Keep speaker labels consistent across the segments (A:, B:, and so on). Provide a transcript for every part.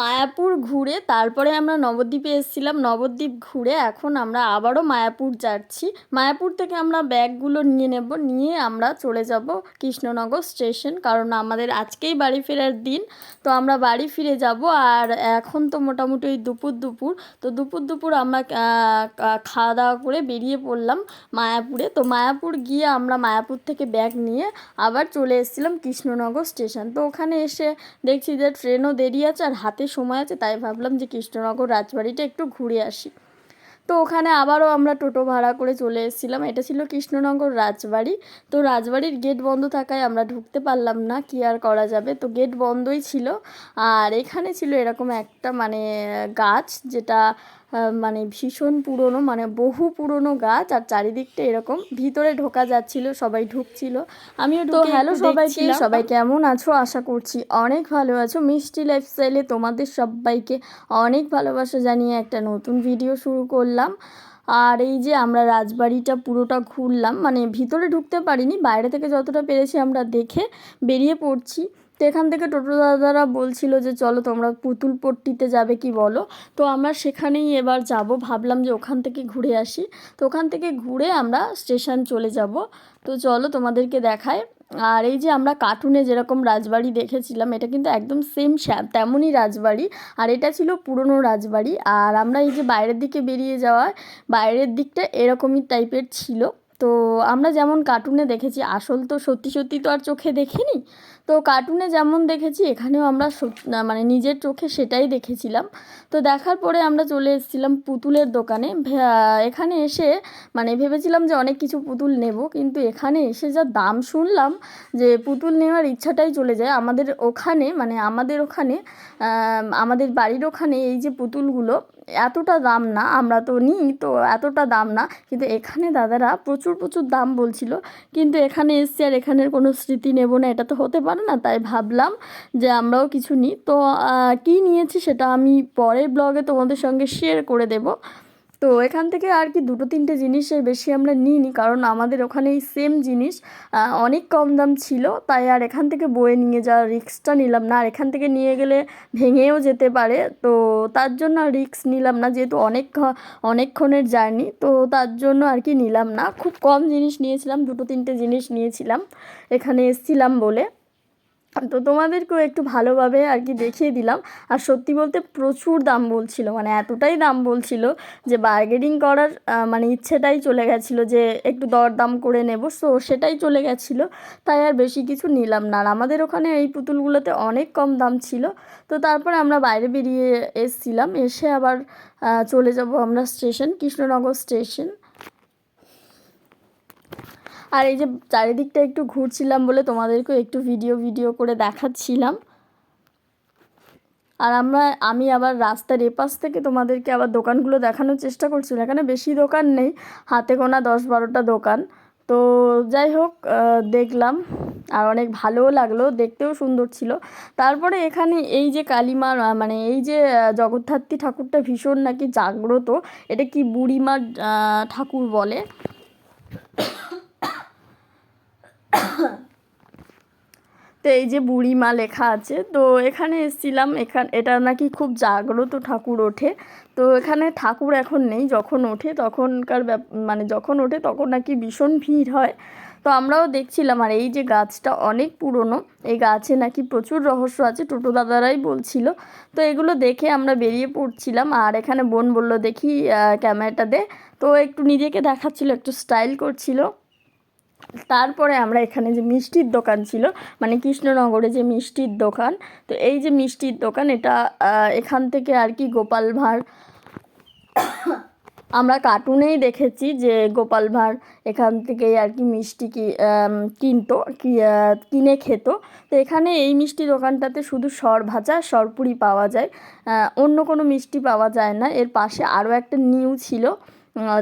A: মায়াপুর ঘুরে তারপরে আমরা নবদ্বীপে এসেছিলাম। নবদ্বীপ ঘুরে এখন আমরা আবারও মায়াপুর যাচ্ছি। মায়াপুর থেকে আমরা ব্যাগগুলো নিয়ে নেব। নিয়ে আমরা চলে যাব কৃষ্ণনগর স্টেশন। কারণ আমাদের আজকেই বাড়ি ফেরার দিন। তো আমরা বাড়ি ফিরে যাব। আর এখন তো মোটামুটি ওই দুপুর দুপুর। তো দুপুর দুপুর আমরা খাওয়া দাওয়া করে বেরিয়ে পড়লাম মায়াপুরে। তো মায়াপুর গিয়ে আমরা মায়াপুর থেকে ব্যাগ নিয়ে আবার চলে এসেছিলাম কৃষ্ণনগর স্টেশন। তো ওখানে এসে দেখছি যে ট্রেনও দেরি আছে আর হাতে সময় আছে, তাই ভাবলাম যে কৃষ্ণনগর রাজবাড়িটা একটু ঘুরে আসি। তো ওখানে আবারও আমরা টোটো ভাড়া করে চলে এসেছিলাম। এটা ছিল কৃষ্ণনগর রাজবাড়ি। তো রাজবাড়ির গেট বন্ধ থাকায় আমরা ঢুকতে পারলাম না, কি আর করা যাবে? তো গেট বন্ধই ছিল। আর এখানে ছিল এরকম একটা মানে গাছ যেটা মানে ভীষণ পুরনো মানে বহু পুরনো গাছ আর চারিদিকটা এরকম ভিতরে ঢোকা যাচ্ছিল সবাই ঢুকছিল। আমিও তো হ্যালো সবাইকে সবাই কেমন আছো? আশা করছি অনেক ভালো আছো। মিষ্টি লাইফস্টাইলে তোমাদের সবাইকে অনেক ভালোবাসা জানিয়ে একটা নতুন ভিডিও শুরু করলাম। আর এই যে আমরা রাজবাড়িটা পুরোটা ঘুরলাম মানে ভিতরে ঢুকতে পারিনি বাইরে থেকে যতটা পেরেছি আমরা দেখে বেরিয়ে পড়ছি। তো এখান থেকে টোটো দাদারা বলছিল যে, চলো তোমরা পুতুল পট্টিতে যাবে কি বলো? তো আমরা সেখানেই এবার যাব। ভাবলাম যে ওখান থেকে ঘুরে আসি। তো ওখান থেকে ঘুরে আমরা স্টেশন চলে যাব। তো চলো তোমাদেরকে দেখায় আর এই যে আমরা কার্টুনে যেরকম রাজবাড়ি দেখেছিলাম, এটা কিন্তু একদম সেম তেমনই রাজবাড়ি। আর এটা ছিল পুরনো রাজবাড়ি। আর আমরা এই যে বাইরের দিকে বেরিয়ে যাওয়ায়, বাইরের দিকটা এরকমই টাইপের ছিল। তো আমরা যেমন কার্টুনে দেখেছি, আসল তো সত্যি সত্যি তো আর চোখে দেখিনি। তো কার্টুনে যেমন দেখেছি, এখানেও আমরা মানে নিজের চোখে সেটাই দেখেছিলাম। তো দেখার পরে আমরা চলে এসেছিলাম পুতুলের দোকানে। এখানে এসে মানে ভেবেছিলাম যে অনেক কিছু পুতুল নেব, কিন্তু এখানে এসে যা দাম শুনলাম যে পুতুল নেওয়ার ইচ্ছাটাই চলে যায়। আমাদের ওখানে মানে আমাদের ওখানে আমাদের বাড়ির ওখানে এই যে পুতুলগুলো এতটা দাম না, আমরা তো নিই, তো এতটা দাম না। কিন্তু এখানে দাদারা প্রচুর প্রচুর দাম বলছিল। কিন্তু এখানে এসছি আর এখানের কোনো স্মৃতি নেব না, এটা তো হতে পারে না। তাই ভাবলাম যে আমরাও কিছু নিই। তো কী নিয়েছি সেটা আমি পরের ব্লগে তোমাদের সঙ্গে শেয়ার করে দেবো। তো এখান থেকে আর কি দুটো তিনটে জিনিসের বেশি আমরা নিইনি, কারণ আমাদের ওখানে এই সেম জিনিস অনেক কম দাম ছিল, তাই আর এখান থেকে বয়ে নিয়ে যাওয়ার রিক্সটা নিলাম না। আর এখান থেকে নিয়ে গেলে ভেঙেও যেতে পারে, তো তার জন্য আর রিক্স নিলাম না, যেহেতু অনেক অনেকক্ষণের জার্নি তো তার জন্য আর কি নিলাম না। খুব কম জিনিস নিয়েছিলাম, দুটো তিনটে জিনিস নিয়েছিলাম, এখানে এসছিলাম বলে। তো তোমাদেরকেও একটু ভালোভাবে আর কি দেখিয়ে দিলাম। আর সত্যি বলতে প্রচুর দাম বলছিল মানে এতটাই দাম বলছিল যে বার্গেনিং করার মানে ইচ্ছেটাই চলে গেছিল যে একটু দর দাম করে নেব। সো সেটাই চলে গেছিল, তাই আর বেশি কিছু নিলাম না। আর আমাদের ওখানে এই পুতুলগুলোতে অনেক কম দাম ছিল। তো তারপরে আমরা বাইরে বেরিয়ে এসছিলাম, এসে আবার চলে যাব আমরা স্টেশন কৃষ্ণনগর স্টেশন আর এই যে চারিদিকটা একটু ঘুরছিলাম বলে তোমাদেরকেও একটু ভিডিও ভিডিও করে দেখাচ্ছিলাম। আর আমরা, আমি আবার রাস্তার এপাশ থেকে তোমাদেরকে আবার দোকানগুলো দেখানোর চেষ্টা করছিলাম। এখানে বেশি দোকান নেই, হাতে গোনা দশ বারোটা দোকান। তো যাই হোক দেখলাম। আর অনেক ভালোও লাগল, দেখতেও সুন্দর ছিল। তারপরে এখানে এই যে কালীমার মানে এই যে জগদ্ধাত্রী ঠাকুরটা ভীষণ নাকি জাগ্রত। এটা কি বুড়িমার ঠাকুর বলে? তো এই যে বুড়িমা লেখা আছে, তো এখানে এসেছিলাম, এখান, এটা নাকি খুব জাগ্রত ঠাকুর ওঠে। তো এখানে ঠাকুর এখন নেই, যখন ওঠে তখনকার মানে যখন ওঠে তখন নাকি ভীষণ ভিড় হয়। তো আমরাও দেখছিলাম, আর এই যে গাছটা অনেক পুরনো, এই গাছে নাকি প্রচুর রহস্য আছে, টোটো দাদারাই বলছিল। তো এগুলো দেখে আমরা বেরিয়ে পড়ছিলাম, আর এখানে বোন বলল, দেখি ক্যামেরাটা দে। তো একটু নিজেকে দেখাচ্ছিল, একটু স্টাইল করছিল। তারপরে আমরা এখানে যে মিষ্টির দোকান ছিল মানে কৃষ্ণনগরে যে মিষ্টির দোকান, তো এই যে মিষ্টির দোকান, এটা এখান থেকে আর কি গোপাল ভাঁড়, আমরা কার্টুনেই দেখেছি যে গোপাল ভাঁড় এখান থেকে আর কি মিষ্টি কি কিনতো কিনে খেত। তো এখানে এই মিষ্টি দোকানটাতে শুধু সর ভাজা, সরপুরি পাওয়া যায়। অন্য কোনো মিষ্টি পাওয়া যায় না। এর পাশে আরও একটা নিউ ছিল।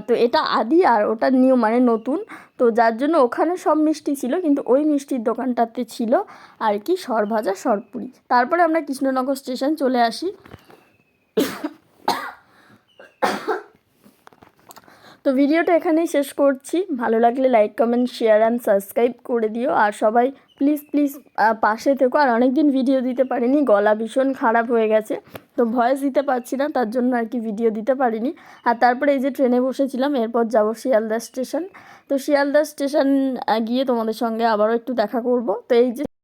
A: তো এটা আদি আর ওটা নিউ মানে নতুন। তো যার জন্য ওখানে সব মিষ্টি ছিল, কিন্তু ওই মিষ্টির দোকানটাতে ছিল আর কি সরভাজা সরপুরি। তারপরে আমরা কৃষ্ণনগর স্টেশন চলে আসি। তো ভিডিওটা এখানেই শেষ করছি। ভালো লাগলে like comment share and subscribe করে দিও। আর সবাই প্লিজ প্লিজ পাশে থেকো। আর অনেক দিন ভিডিও দিতে পারিনি, গলা ভীষণ খারাপ হয়ে গেছে। তো ভয়েস দিতে পারছি না, তার জন্য আর কি ভিডিও দিতে পারিনি। আর তারপরে এই যে ট্রেনে বসেছিলাম, এরপর যাব শিয়ালদা স্টেশন। তো শিয়ালদা স্টেশন গিয়ে তোমাদের সঙ্গে আবারও একটু দেখা করব। তো এই যে